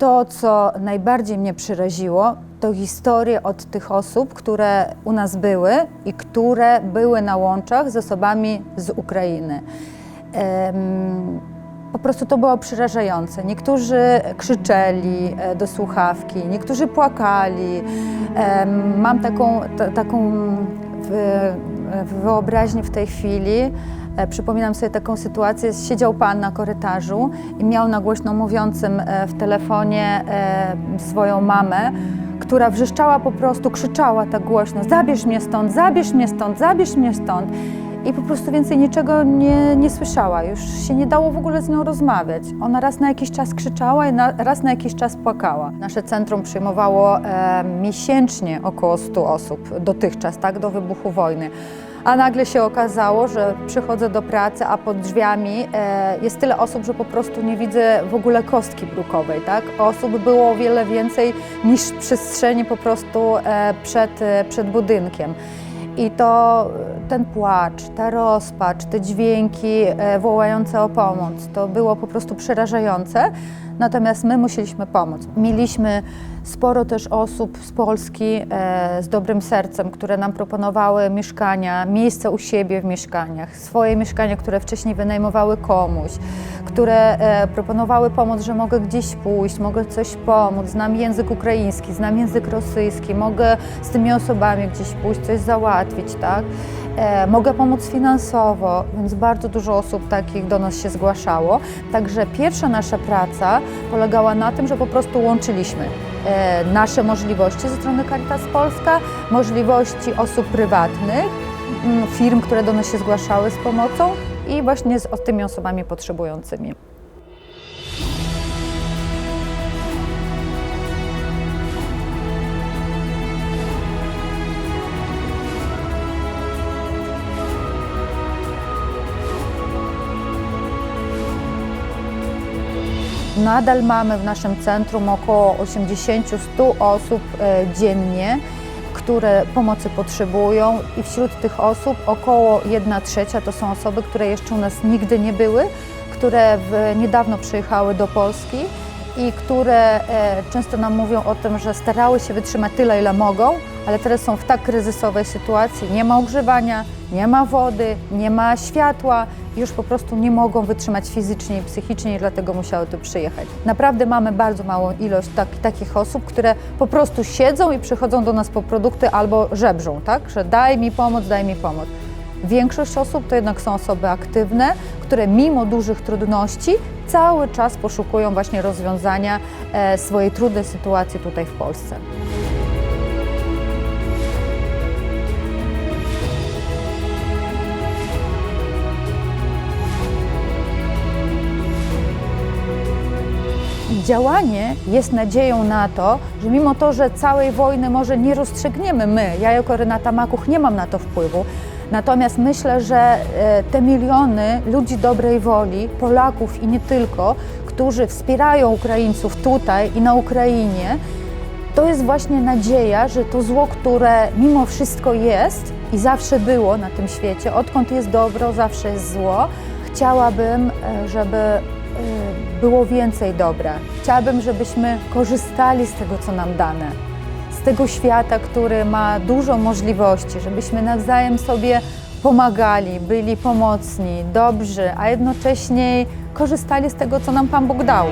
To, co najbardziej mnie przeraziło, to historie od tych osób, które u nas były i które były na łączach z osobami z Ukrainy. Po prostu to było przerażające. Niektórzy krzyczeli e, do słuchawki, niektórzy płakali. Mam taką, ta, taką wy- wyobraźnię w tej chwili. E, Przypominam sobie taką sytuację, siedział pan na korytarzu i miał na głośno mówiącym e, w telefonie e, swoją mamę, która wrzeszczała po prostu, krzyczała tak głośno: Zabierz mnie stąd, zabierz mnie stąd, zabierz mnie stąd. I po prostu więcej niczego nie, nie słyszała, już się nie dało w ogóle z nią rozmawiać. Ona raz na jakiś czas krzyczała i na, raz na jakiś czas płakała. Nasze centrum przyjmowało e, miesięcznie około 100 osób dotychczas, tak, do wybuchu wojny. A nagle się okazało, że przychodzę do pracy, a pod drzwiami e, jest tyle osób, że po prostu nie widzę w ogóle kostki brukowej. Tak? Osób było o wiele więcej niż przestrzeni po prostu e, przed, e, przed budynkiem. I to ten płacz, ta rozpacz, te dźwięki e, wołające o pomoc, to było po prostu przerażające. Natomiast my musieliśmy pomóc. Mieliśmy sporo też osób z Polski e, z dobrym sercem, które nam proponowały mieszkania, miejsce u siebie w mieszkaniach, swoje mieszkania, które wcześniej wynajmowały komuś, które e, proponowały pomoc, że mogę gdzieś pójść, mogę coś pomóc, znam język ukraiński, znam język rosyjski, mogę z tymi osobami gdzieś pójść, coś załatwić, tak? E, mogę pomóc finansowo, więc bardzo dużo osób takich do nas się zgłaszało. Także pierwsza nasza praca polegała na tym, że po prostu łączyliśmy e, nasze możliwości ze strony Caritas Polska, możliwości osób prywatnych, mm, firm, które do nas się zgłaszały z pomocą i właśnie z tymi osobami potrzebującymi. Nadal mamy w naszym centrum około 80-100 osób e, dziennie, które pomocy potrzebują i wśród tych osób około 1 trzecia to są osoby, które jeszcze u nas nigdy nie były, które niedawno przyjechały do Polski i które e, często nam mówią o tym, że starały się wytrzymać tyle, ile mogą, ale teraz są w tak kryzysowej sytuacji, nie ma ogrzewania, nie ma wody, nie ma światła, już po prostu nie mogą wytrzymać fizycznie i psychicznie i dlatego musiały tu przyjechać. Naprawdę mamy bardzo małą ilość tak, takich osób, które po prostu siedzą i przychodzą do nas po produkty albo żebrzą, tak? Że daj mi pomoc, daj mi pomoc. Większość osób to jednak są osoby aktywne, które mimo dużych trudności cały czas poszukują właśnie rozwiązania e, swojej trudnej sytuacji tutaj w Polsce. Działanie jest nadzieją na to, że mimo to, że całej wojny może nie rozstrzygniemy my, ja jako Renata Makuch nie mam na to wpływu, natomiast myślę, że e, te miliony ludzi dobrej woli, Polaków i nie tylko, którzy wspierają Ukraińców tutaj i na Ukrainie, to jest właśnie nadzieja, że to zło, które mimo wszystko jest i zawsze było na tym świecie, odkąd jest dobro, zawsze jest zło, chciałabym, e, żeby było więcej dobra. Chciałabym, żebyśmy korzystali z tego, co nam dane, z tego świata, który ma dużo możliwości, żebyśmy nawzajem sobie pomagali, byli pomocni, dobrzy, a jednocześnie korzystali z tego, co nam Pan Bóg dał.